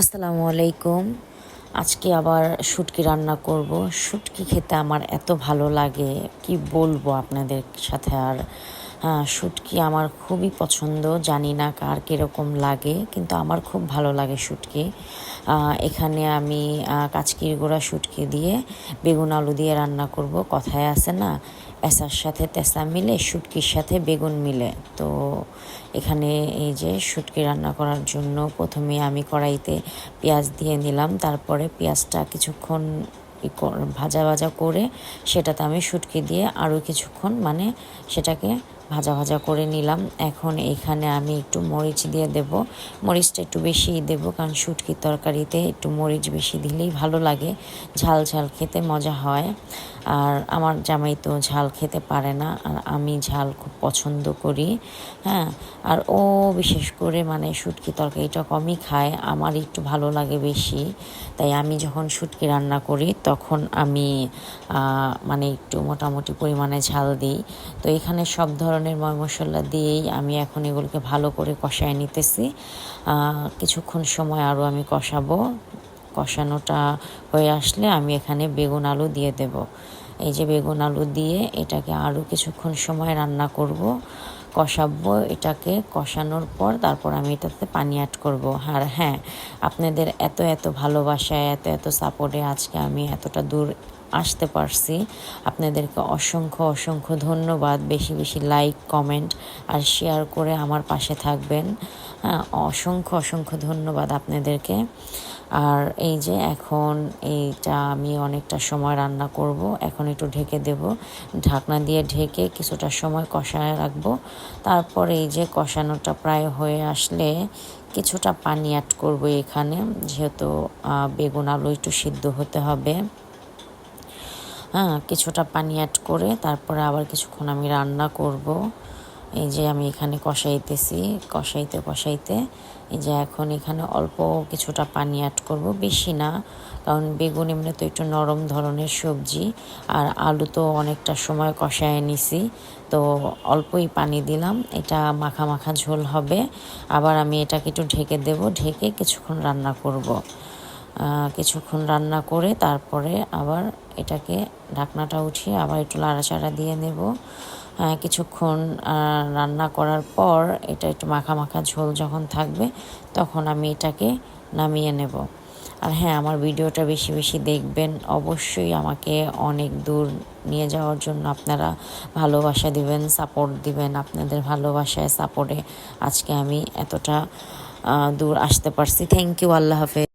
আসসালামু আলাইকুম। আজকে আবার শুটকি রান্না করব। শুটকি খেতে আমার এত ভালো লাগে, কি বলব আপনাদের সাথে আর হ্যাঁ শুটকি আমার খুবই পছন্দ, জানি না কার কীরকম লাগে, কিন্তু আমার খুব ভালো লাগে শুটকি। এখানে আমি কাচকির গোড়া শুটকি দিয়ে বেগুন আলু দিয়ে রান্না করব, কথায় আছে না এসার সাথে তেঁচা মিলে, শুটকির সাথে বেগুন মিলে। তো এখানে এই যে শুটকি রান্না করার জন্য প্রথমে আমি কড়াইতে পেঁয়াজ দিয়ে নিলাম, তারপরে পেঁয়াজটা কিছুক্ষণ ভাজা ভাজা করে সেটাতে আমি শুটকি দিয়ে আরও কিছুক্ষণ মানে সেটাকে ভাজা ভাজা করে নিলাম। এখন এখানে আমি একটু মরিচ দিয়ে দেব। মরিচটা একটু বেশিই দেব কারণ শুটকির তরকারিতে একটু মরিচ বেশি দিলেই ভালো লাগে। ঝাল ঝাল খেতে মজা হয়। আর আমার জামাই তো ঝাল খেতে পারে না, আর আমি ঝাল খুব পছন্দ করি। হ্যাঁ আর ও বিশেষ করে মানে শুটকি তরকারিটা কমই খায়। আমার একটু ভালো লাগে বেশি। তাই আমি যখন শুটকি রান্না করি তখন আমি মানে একটু মোটামুটি পরিমাণে ঝাল দিই। তো এখানে সব ধরনের ময় মশলা দিয়েই আমি এখন এগুলোকে ভালো করে কষায় নিতেছি। কিছুক্ষণ সময় আরও আমি কষাবো। কষানোটা হয়ে আসলে আমি এখানে বেগুন আলু দিয়ে দেব। এই যে বেগুন আলু দিয়ে এটাকে আরও কিছুক্ষণ সময় রান্না করব। কষাবো, এটাকে কষানোর পর তারপর আমি এটাতে পানি অ্যাড করব। আর হ্যাঁ আপনাদের এত এত ভালোবাসায়, এত এত সাপোর্টে আজকে আমি এতটা দূর আসতে পারছি। আপনাদেরকে অসংখ্য অসংখ্য ধন্যবাদ। বেশি বেশি লাইক কমেন্ট আর শেয়ার করে আমার পাশে থাকবেন। হ্যাঁ অসংখ্য অসংখ্য ধন্যবাদ আপনাদেরকে। আর এই যে এখন এইটা আমি অনেকটা সময় রান্না করব। এখন একটু ঢেকে দেব। ঢাকনা দিয়ে ঢেকে কিছুটা সময় কষায় রাখব। তারপর এই যে কষানোটা প্রায় হয়ে আসলে কিছুটা পানি অ্যাড করব এখানে, যেহেতু বেগুন আলু একটু সিদ্ধ হতে হবে। হ্যাঁ কিছুটা পানি অ্যাড করে তারপরে আবার কিছুক্ষণ আমি রান্না করব। এই যে আমি এখানে কষাইতেছি, কষাইতে কষাইতে। এই যে এখন এখানে অল্প কিছুটা পানি অ্যাড করব, বেশি না, কারণ বেগুন এমনি তো একটু নরম ধরনের সবজি, আর আলু তো অনেকটা সময় কষায় নিছি। তো অল্পই পানি দিলাম, এটা মাখা মাখা ঝোল হবে। আবার আমি এটাকে একটু ঢেকে দেব, ঢেকে কিছুক্ষণ রান্না করব। কিছুক্ষণ রান্না করে তারপরে আবার এটাকে ঢাকনাটা উঠিয়ে আবার একটু লাড়াচাড়া দিয়ে নেব। কিছুক্ষণ রান্না করার পর এটা একটু মাখা মাখা ঝোল যখন থাকবে, তখন আমি এটাকে নামিয়ে নেব। আর হ্যাঁ আমার ভিডিওটা বেশি বেশি দেখবেন, অবশ্যই আমাকে অনেক দূর নিয়ে যাওয়ার জন্য আপনারা ভালোবাসা দিবেন সাপোর্ট দিবেন। আপনাদের ভালোবাসায় সাপোর্টে আজকে আমি এতটা দূর আসতে পারছি। থ্যাংক ইউ আল্লাহ হাফেজ।